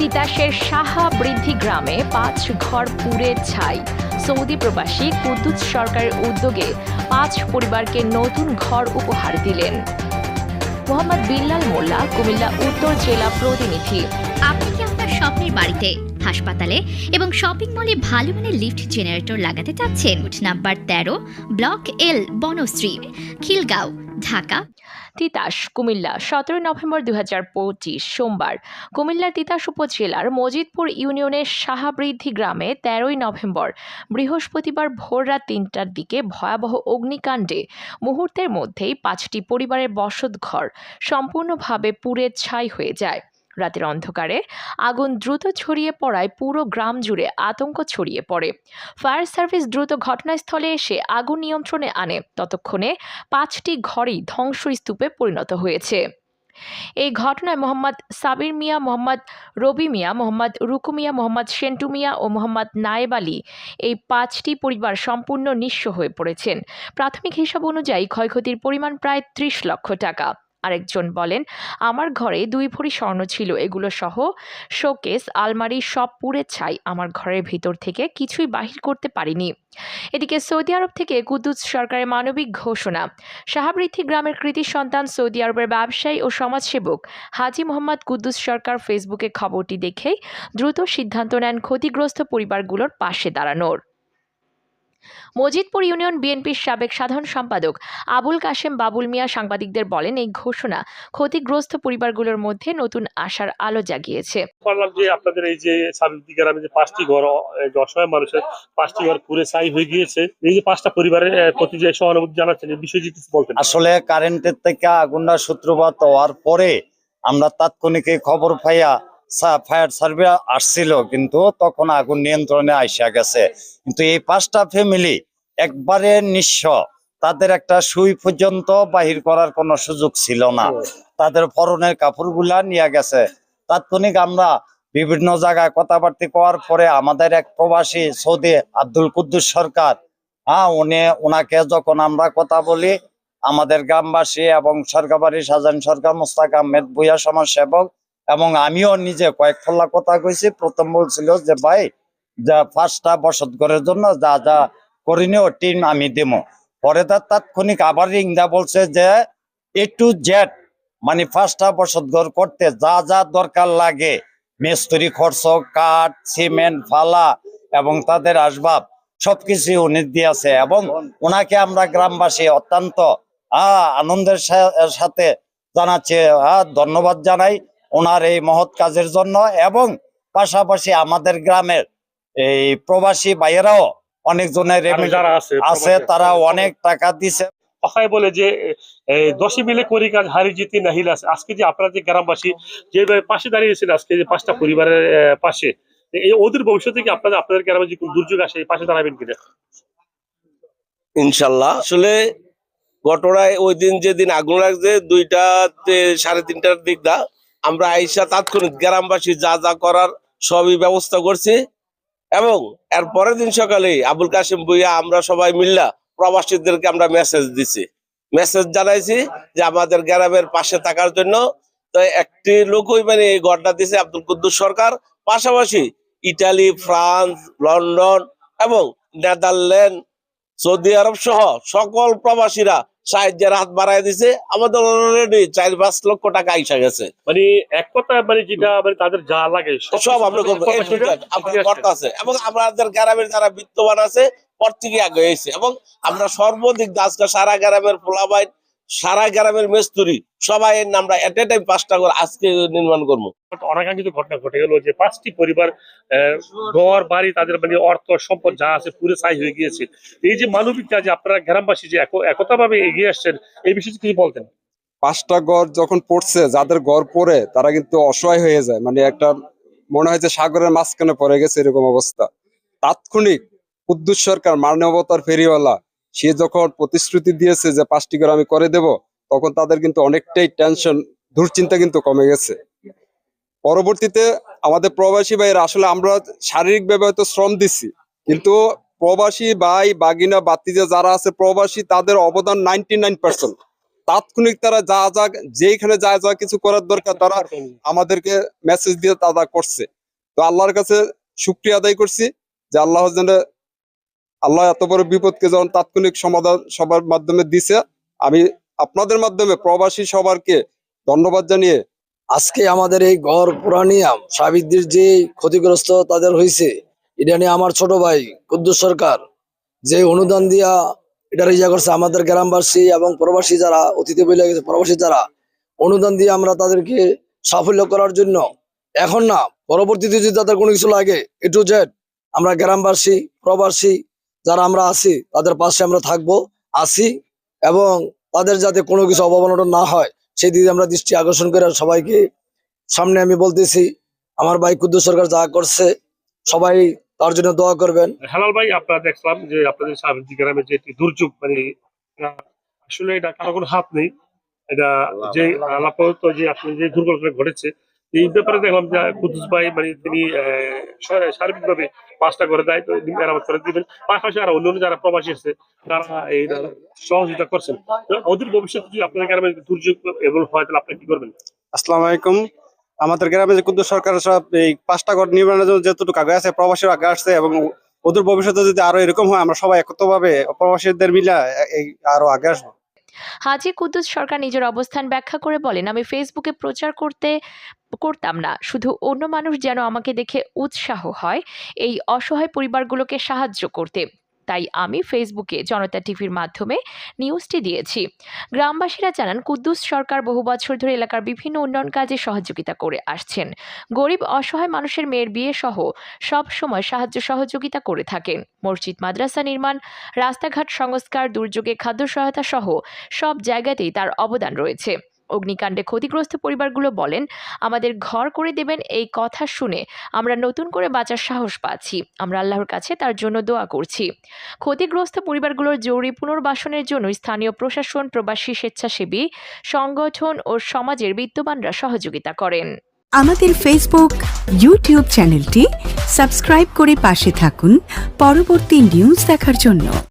তিতাসের সাহা বৃদ্ধি গ্রামে পাঁচ ঘর পুড়ে ছাই। সৌদি প্রবাসী কুদ্দুস সরকারের উদ্যোগে পাঁচ পরিবারকে নতুন ঘর উপহার দিলেন। মোহাম্মদ বিল্লাল মোল্লা, কুমিল্লা উত্তর জেলা প্রতিনিধি। আপনি কি আপনার স্বপ্নের বাড়িতে, হাসপাতালে এবং শপিং মলে ভালো মানের লিফট জেনারেটর লাগাতে চাচ্ছেন? নাম্বার তেরো, ব্লক এল, বনশ্রী, খিলগাঁও। ঢাকা। তিতাস, কুমিল্লা সতেরো নভেম্বর দু হাজার পঁচিশ, সোমবার। কুমিল্লার তিতাস উপজেলার মজিদপুর ইউনিয়নের সাহাবৃদ্ধি গ্রামে তেরোই নভেম্বর বৃহস্পতিবার ভোর রাত তিনটার দিকে ভয়াবহ অগ্নিকাণ্ডে মুহূর্তের মধ্যেই পাঁচটি পরিবারের বসতঘর সম্পূর্ণভাবে পুড়ে ছাই হয়ে যায়। রাতের অন্ধকারে। আগুন দ্রুত ছড়িয়ে পড়ায় পুরো গ্রাম জুড়ে আতঙ্ক ছড়িয়ে পড়ে। ফায়ার সার্ভিস দ্রুত ঘটনাস্থলে এসে আগুন নিয়ন্ত্রণে আনে। ততক্ষণে পাঁচটি ঘরই ধ্বংসস্তূপে পরিণত হয়েছে। এই ঘটনায় মোহাম্মদ সাবির মিয়া, মোহাম্মদ রবি মিয়া, মোহাম্মদ রুকু মিয়া, মোহাম্মদ সেন্টু মিয়া ও মোহাম্মদ নায়েব আলী এই পাঁচটি পরিবার সম্পূর্ণ নিঃস্ব হয়ে পড়েছেন। প্রাথমিক হিসাব অনুযায়ী ক্ষয়ক্ষতির পরিমাণ প্রায় ত্রিশ লক্ষ টাকা। আরেকজন বলেন, আমার ঘরে দুই ভরি স্বর্ণ ছিল, এগুলো সহ শোকেস, আলমারি সব পুড়ে ছাই, আমার ঘরের ভিতর থেকে কিছুই বাহির করতে পারিনি। এদিকে সৌদি আরব থেকে কুদ্দুস সরকারের মানবিক ঘোষণা সাহাবৃদ্ধি গ্রামের কৃতি সন্তান সৌদি আরবের ব্যবসায়ী ও সমাজসেবক হাজি মোহাম্মদ কুদ্দুস সরকার ফেসবুকে খবরটি দেখেই দ্রুত সিদ্ধান্ত নেন ক্ষতিগ্রস্ত পরিবারগুলোর পাশে দাঁড়ানোর। মজিদপুর ইউনিয়ন বিএনপির সাবেক সাধারণ সম্পাদক আবুল কাশেম বাবুল মিয়া সাংবাদিকদের বলেন এই ঘোষণা ক্ষতিগ্রস্ত পরিবারগুলোর মধ্যে নতুন আশার আলো জাগিয়েছে। পারলাম যে আপনাদের এই যে সাবিত্রী গ্রামে যে পাঁচটি ঘর অসহায় মানুষের পাঁচটি ঘর পুরে ছাই হয়ে গিয়েছে এই যে পাঁচটা পরিবারের প্রতি যে সহানুভূতি জানাচ্ছেন এই বিষয়ে কিছু বলতেন। আসলে কারেন্টের থেকে আগুনটা সূত্রপাত হওয়ার পরে আমরা তাৎক্ষণিক খবর পাইয়া ফায়ার সার্ভে আসছিল কিন্তু তখন আগুন নিয়ন্ত্রণে আইসা গেছে। কিন্তু এই পাঁচটা ফ্যামিলি একবারে নিঃস্ব। তাদের একটা সুই পর্যন্ত বাহির করার কোনো সুযোগ ছিল না। তাদের পরনের কাপড়গুলা নিয়ে গেছে। তাৎক্ষণিক আমরা বিভিন্ন জায়গায় কথাবার্তা করার পরে আমাদের এক প্রবাসী সৌদি আব্দুল কুদ্দুস সরকার হ্যাঁ উনি ওনাকে যখন আমরা কথা বলি আমাদের গ্রামবাসী এবং সরকারবাড়ি সাজান সরকার মুস্তাক আহমেদ সমাজ সেবক এবং আমিও নিজে কয়েক ফল্লা কথা কইছি। প্রথম বলছিল যে, ভাই, যা ফার্স্টটা বসত ঘরের জন্য যা যা করিনিও টিম আমি দেবো পরে তার তাৎক্ষণিক আবার রিংদা বলছে যে, এ টু জেড মানে ফার্স্টটা বসত ঘর করতে যা যা দরকার লাগে। মিস্ত্রি খরচ, কাঠ, সিমেন্ট, ফালা এবং তাদের আসবাব সবকিছু উনি দিয়েছে এবং ওনাকে আমরা গ্রামবাসী অত্যন্ত আনন্দের সাথে জানাচ্ছি ধন্যবাদ জানাই। ওনার এই মহৎ কাজের জন্য এবং পাশাপাশি আমাদের গ্রামের এই প্রবাসী ভাইয়েরাও অনেকজনের আছে তারা অনেক টাকা দিছে। কথায় বলে যে দশে মিলে করি কাজ হারি জিতি নাহিল আছে। আজকে যে আপনারা যে গ্রামবাসী যেভাবে পাশে দাঁড়িয়েছেন আজকে যে পাঁচটা পরিবারের পাশে এই ওদের ভবিষ্যতে কি আপনাদের আপনাদের গ্রামে যে দুর্যোগ আসে পাশে দাঁড়াবেন কিনা? ইনশাল্লাহ। আসলে ঘটনায় ওই দিন যেদিন আগুন লাগছে দুইটা তে- সাড়ে তিনটার দিক দা আমরা আইসা তাৎক্ষণিক গ্রামবাসী যা যা করার সবই ব্যবস্থা করছি। এবং এর পরের দিন সকালে আবুল কাশিম ভুইয়া, আমরা সবাই মিল্লা প্রবাসীদেরকে আমরা মেসেজ দিছি। মেসেজ জানাইছি যে আমাদের গ্রামের পাশে থাকার জন্য। তো একটি লোকই মানে এই ঘরটা দিছে আব্দুল কুদ্দুস সরকার। পাশাপাশি ইটালি, ফ্রান্স, লন্ডন এবং নেদারল্যান্ড, সৌদি আরব সহ সকল প্রবাসীরা সাহায্যের হাত বাড়াই দিছে। আমাদের অলরেডি চার পাঁচ লক্ষ টাকা আইসা গেছে। মানে এক কথা মানে যেটা মানে তাদের যা লাগে সব আমরা করতেছে। এবং আমাদের গ্রামের যারা বিত্তবান আছে প্রত্যেকে আগে হয়েছে। এবং আমরা সর্বদিক আজকে সারা গ্রামের পোলাবাইন সারা গ্রামের মেস্তুরি সবাই এর আমরা এট এ টাইম পাঁচটা করে আজকে নির্মাণ করব। অনাকাঙ্ক্ষিত ঘটনা ঘটে গেল যে পাঁচটি পরিবার আহ, ঘর বাড়ি তাদের মানে অর্থ সম্পদ যা আছে পুরো ছাই হয়ে গিয়েছে। এই যে মানবিক কাজ আপনারা গ্রামবাসী যে একতা ভাবে এগিয়ে আসছেন এই বিষয়ে কিছু বলতেন? পাঁচটা গড় যখন পড়ছে যাদের গড় পড়ে তারা কিন্তু অসহায় হয়ে যায়। মানে একটা মনে হয় যে সাগরের মাঝখানে পড়ে গেছে এরকম অবস্থা। তাৎক্ষণিক কুদ্দুস সরকার মানবতার ফেরিওয়ালা সে যখন প্রতিশ্রুতি দিয়েছে যে পাঁচটি করে আমি করে দেব, তখন তাদের কিন্তু অনেকটাই টেনশন দুশ্চিন্তা কিন্তু কমে গেছে। পরবর্তীতে আমাদের প্রবাসী ভাইয়েরা, আসলে আমরা শারীরিক ভাবে হয়তো শ্রম দিচ্ছি কিন্তু প্রবাসী ভাই বাগিনা বাতিজা যারা আছে প্রবাসী, তাদের অবদান নাইনটি নাইন পার্সেন্ট তাৎক্ষণিক তারা যা যা যেখানে যা যা কিছু করার দরকার, তারা আমাদেরকে মেসেজ দিয়ে তারা করছে। তো আল্লাহর কাছে শুক্রিয়া আদায় করছি যে আল্লাহ আল্লাহ এত বড় বিপদকে যখন তাৎক্ষণিক সমাধান সবার মাধ্যমে দিছে, আমি আপনাদের মাধ্যমে, প্রবাসী সবারকে ধন্যবাদ জানিয়ে আজকে আমাদের এই ঘর পুরানিয়াম সাবিদ্দির যে ক্ষতিগ্রস্ত তাদের হয়েছে এটা নিয়ে আমার ছোট ভাই কুদ্দুস সরকার যে অনুদান দিয়া এটা ইয়া করছে। আমাদের গ্রামবাসী এবং প্রবাসী যারা অতিথি বলে গেছে, প্রবাসী যারা, অনুদান দিয়ে আমরা তাদেরকে সাফল্য করার জন্য এখন না, পরবর্তীতে যদি তাদের কোনো কিছু লাগে এ টু জেড আমরা গ্রামবাসী, প্রবাসী যারা আমরা আছি তাদের পাশে আমরা থাকব আসি এবং তাদের যাতে কোনো কিছু অবমাননা না হয় সেই দিকে আমরা দৃষ্টি আকর্ষণ করে সবাইকে সামনে আমি বলতেছি আমার ভাই কুদ্দুস সরকার যা করছে সবাই তার জন্য দোয়া করবেন। হেলাল ভাই আপনারা দেখলাম যে আপনাদের গ্রামে যে একটি দুর্যোগ মানে আসলে এটা কারও কোনো হাত নেই। এটা যে আলাপত যে আসলে যে দুর্ঘটনা ঘটেছে এই ব্যাপারে দেখলাম যে কুদ্দুস ভাই মানে তিনি সার্বিক ভাবে পাঁচটা করে দেয়, তো মেরামত করে দিবেন। পাশাপাশি আর অন্য যারা প্রবাসী আছে, তারা এই সহযোগিতা করছেন। ওদের ভবিষ্যতে যদি আপনাদের গ্রামে দুর্যোগ এমন হয়, তাহলে আপনি কি করবেন? আসসালামু আলাইকুম। আমাদের গ্রামে যে কুদ্দুস সরকার সব এই পাঁচটা ঘর নির্মাণের জন্য যতটুকু আগে আছে, প্রবাসীরা আগে আসছে এবং ওদের ভবিষ্যতে যদি আরও এরকম হয়, আমরা সবাই একত্রভাবে প্রবাসীদের মিলা এই আরও আগে আসব। হাজি কুদ্দুস সরকার নিজের অবস্থান ব্যাখ্যা করে বলেন, আমি ফেসবুকে প্রচার করতে করতাম না। শুধু অন্য মানুষ যেন আমাকে দেখে উৎসাহ হয়, এই অসহায় পরিবারগুলোকে সাহায্য করতে। তাই আমি ফেসবুকে জনতা টিভির মাধ্যমে নিউজটি দিয়েছি। গ্রামবাসীরা জানান, কুদ্দুস সরকার বহু বছর ধরে এলাকার বিভিন্ন উন্নয়ন কাজে সহযোগিতা করে আসছেন। গরিব, অসহায় মানুষের মেয়ের বিয়ে সহ সব সময় সাহায্য সহযোগিতা করে থাকেন। মসজিদ, মাদ্রাসা নির্মাণ, রাস্তাঘাট সংস্কার, দুর্যোগে খাদ্য সহায়তা সহ সব জায়গাতেই তার অবদান রয়েছে। অগ্নিকাণ্ডে ক্ষতিগ্রস্ত পরিবারগুলো বলেন, আমাদের ঘর করে দেবেন এই কথা শুনে আমরা নতুন করে বাঁচার সাহস পাচ্ছি। আমরা আল্লাহর কাছে তার জন্য দোয়া করছি। ক্ষতিগ্রস্ত পরিবারগুলোর জরুরি পুনর্বাসনের জন্য স্থানীয় প্রশাসন, প্রবাসী স্বেচ্ছাসেবী, সংগঠন ও সমাজের বিত্তবানরা সহযোগিতা করেন। আমাদের ফেসবুক ইউটিউব চ্যানেলটি সাবস্ক্রাইব করে পাশে থাকুন। পরবর্তী নিউজ দেখার জন্য।